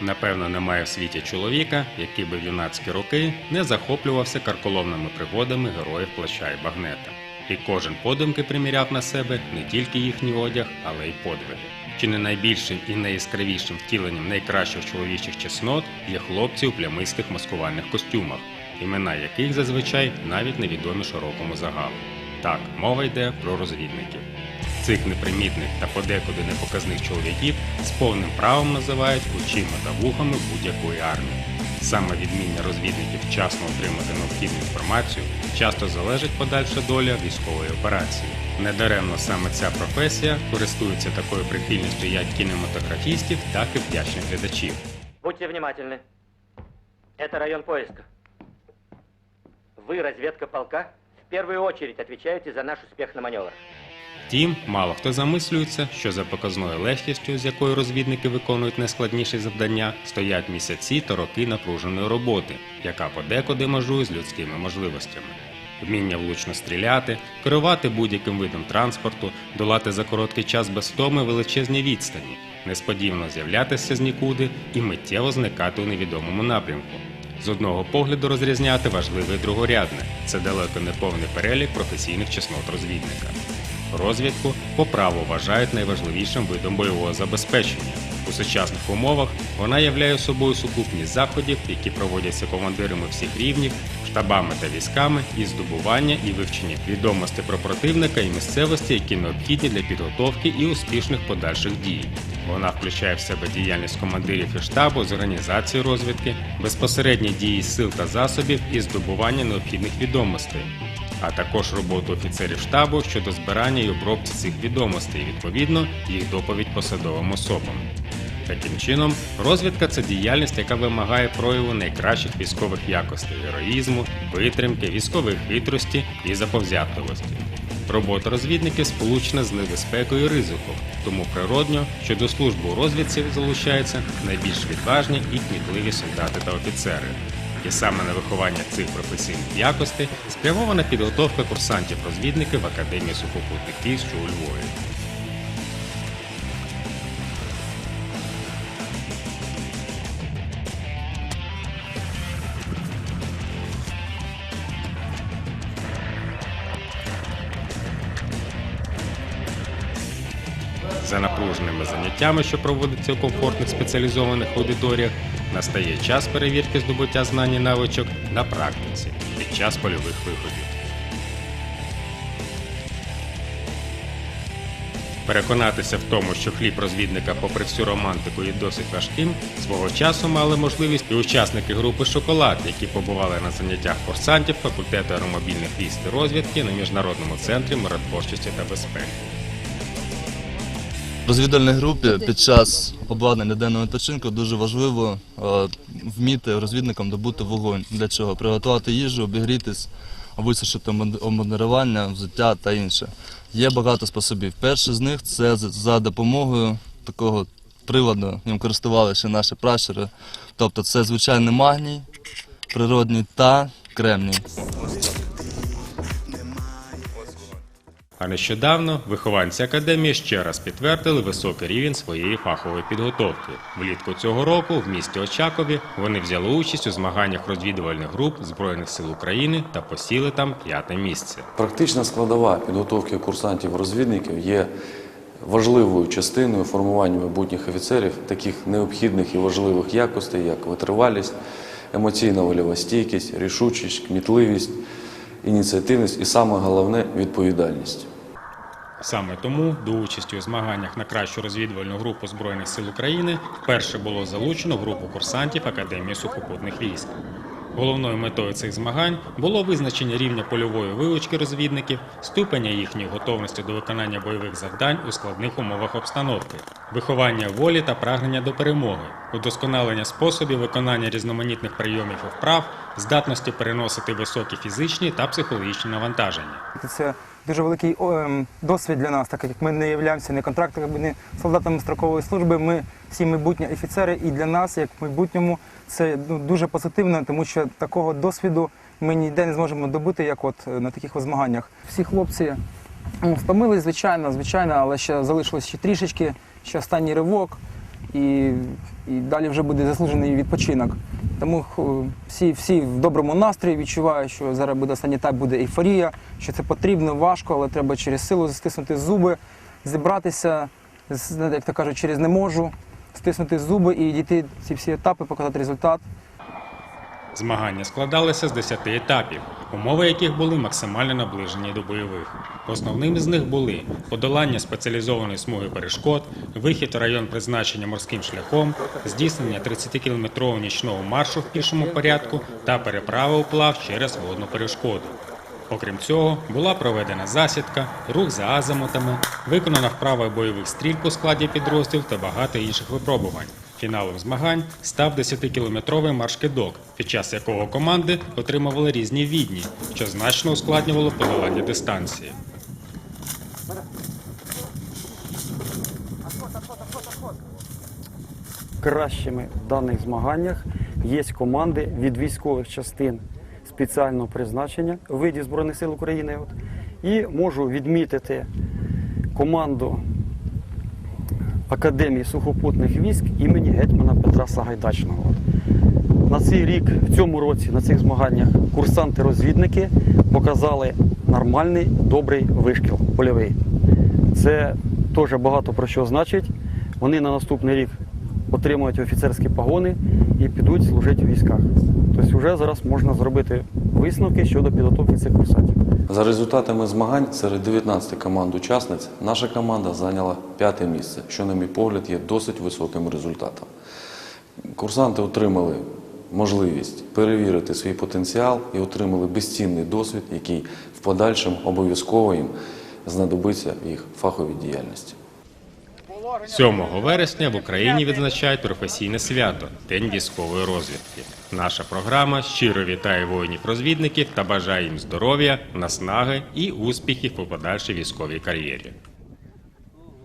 Напевно, немає в світі чоловіка, який би в юнацькі роки не захоплювався карколомними пригодами героїв плаща і багнета. І кожен подумки приміряв на себе не тільки їхній одяг, але й подвиги. Чи не найбільшим і найяскравішим втіленням найкращих чоловічих чеснот є хлопці у плямистих маскувальних костюмах, імена яких зазвичай навіть невідомі широкому загалу. Так, мова йде про розвідників. Цих непримітних та подекуди непоказних чоловіків з повним правом називають очима та вухами будь-якої армії. Саме від вміння розвідників вчасно отримати необхідну інформацію часто залежить подальша доля військової операції. Недаремно саме ця професія користується такою прихильністю як кінематографістів, так і вдячних глядачів. Будьте внимательны. Это район поиска. Вы, разведка полка, в первую очередь отвечаете за наш успех на маневрах. Втім, мало хто замислюється, що за показною легкістю, з якою розвідники виконують найскладніші завдання, стоять місяці та роки напруженої роботи, яка подекуди межує з людськими можливостями. Вміння влучно стріляти, керувати будь-яким видом транспорту, долати за короткий час без втоми величезні відстані, несподівано з'являтися з нікуди і миттєво зникати у невідомому напрямку. З одного погляду розрізняти важливе і другорядне це далеко не повний перелік професійних чеснот розвідника. Розвідку по праву вважають найважливішим видом бойового забезпечення. У сучасних умовах вона являє собою сукупність заходів, які проводяться командирами всіх рівнів, штабами та військами із здобування і вивчення відомостей про противника і місцевості, які необхідні для підготовки і успішних подальших дій. Вона включає в себе діяльність командирів і штабу з організації розвідки, безпосередні дії сил та засобів і здобування необхідних відомостей, а також роботу офіцерів штабу щодо збирання і обробки цих відомостей, відповідно, їх доповідь посадовим особам. Таким чином, розвідка це діяльність, яка вимагає прояву найкращих військових якостей героїзму, витримки, військової хитрості і заповзятливості. Робота розвідників сполучена з небезпекою і ризиком, тому природньо, що до служби у розвідці залучаються найбільш відважні і кмітливі солдати та офіцери. І саме на виховання цих професійних якостей спрямована підготовка курсантів-розвідників в Академії сухопутних військ, що у Львові. За напруженими заняттями, що проводяться у комфортних спеціалізованих аудиторіях, настає час перевірки здобуття знань і навичок на практиці під час польових виходів. Переконатися в тому, що хліб розвідника, попри всю романтику, є досить важким, свого часу мали можливість і учасники групи Шоколад, які побували на заняттях курсантів факультету аеромобільних військ і розвідки на міжнародному центрі миротворчості та безпеки. Розвідувальній групі під час обладнання денного відпочинку дуже важливо е, вміти розвідникам добути вогонь. Для чого? Приготувати їжу, обігрітись, висушити обмундирування, взуття та інше. Є багато способів. Перший з них це за допомогою такого приладу, їм користувалися наші пращури. Тобто це звичайний магній, природній та кремній. А нещодавно вихованці академії ще раз підтвердили високий рівень своєї фахової підготовки. Влітку цього року в місті Очакові вони взяли участь у змаганнях розвідувальних груп Збройних сил України та посіли там п'яте місце. Практична складова підготовки курсантів-розвідників є важливою частиною формування майбутніх офіцерів таких необхідних і важливих якостей, як витривалість, емоційна вольова стійкість, рішучість, кмітливість, ініціативність і саме головне відповідальність. Саме тому до участі у змаганнях на кращу розвідувальну групу Збройних сил України вперше було залучено групу курсантів Академії сухопутних військ. Головною метою цих змагань було визначення рівня польової вилучки розвідників, ступеня їхньої готовності до виконання бойових завдань у складних умовах обстановки, виховання волі та прагнення до перемоги, удосконалення способів виконання різноманітних прийомів і вправ, здатності переносити високі фізичні та психологічні навантаження. Це дуже великий ем, досвід для нас, так як ми не являємося не контрактами, не солдатами строкової служби. Ми всі майбутні офіцери, і для нас, як в майбутньому, це ну, дуже позитивно, тому що такого досвіду ми ніде не зможемо добути, як от е, на таких змаганнях. Всі хлопці ну, втомились, звичайно, звичайно, але ще залишилось ще трішечки, ще останній ривок. і, і далі вже буде заслужений відпочинок. Тому всі, всі в доброму настрої відчувають, що зараз буде останній етап, буде ейфорія, що це потрібно, важко, але треба через силу стиснути зуби, зібратися, як то кажуть, через не можу, стиснути зуби і дійти ці всі етапи, показати результат. Змагання складалися з 10 етапів, умови яких були максимально наближені до бойових. Основними з них були подолання спеціалізованої смуги перешкод, вихід у район призначення морським шляхом, здійснення 30-кілометрового нічного маршу в пішому порядку та переправа уплав через водну перешкоду. Окрім цього, була проведена засідка, рух за азимутами, виконана вправа бойових стрільб у складі підрозділів та багато інших випробувань. Фіналом змагань став 10-кілометровий марш-кидок, під час якого команди отримували різні відні, що значно ускладнювало подолання дистанції. кращими в даних змаганнях є команди від військових частин спеціального призначення у виді Збройних сил України. От. І можу відмітити команду Академії сухопутних військ імені гетьмана Петра Сагайдачного. На цей рік, в цьому році, на цих змаганнях курсанти-розвідники показали нормальний, добрий вишкіл польовий. Це теж багато про що значить. Вони на наступний рік отримують офіцерські погони і підуть служити в військах. Тобто вже зараз можна зробити висновки щодо підготовки цих курсантів. За результатами змагань серед 19 команд учасниць наша команда зайняла п'яте місце, що, на мій погляд, є досить високим результатом. Курсанти отримали можливість перевірити свій потенціал і отримали безцінний досвід, який в подальшому обов'язково їм знадобиться в їх фаховій діяльності. 7 вересня в Україні відзначають професійне свято День військової розвідки. Наша програма щиро вітає воїнів-розвідників та бажає їм здоров'я, наснаги і успіхів у подальшій військовій кар'єрі.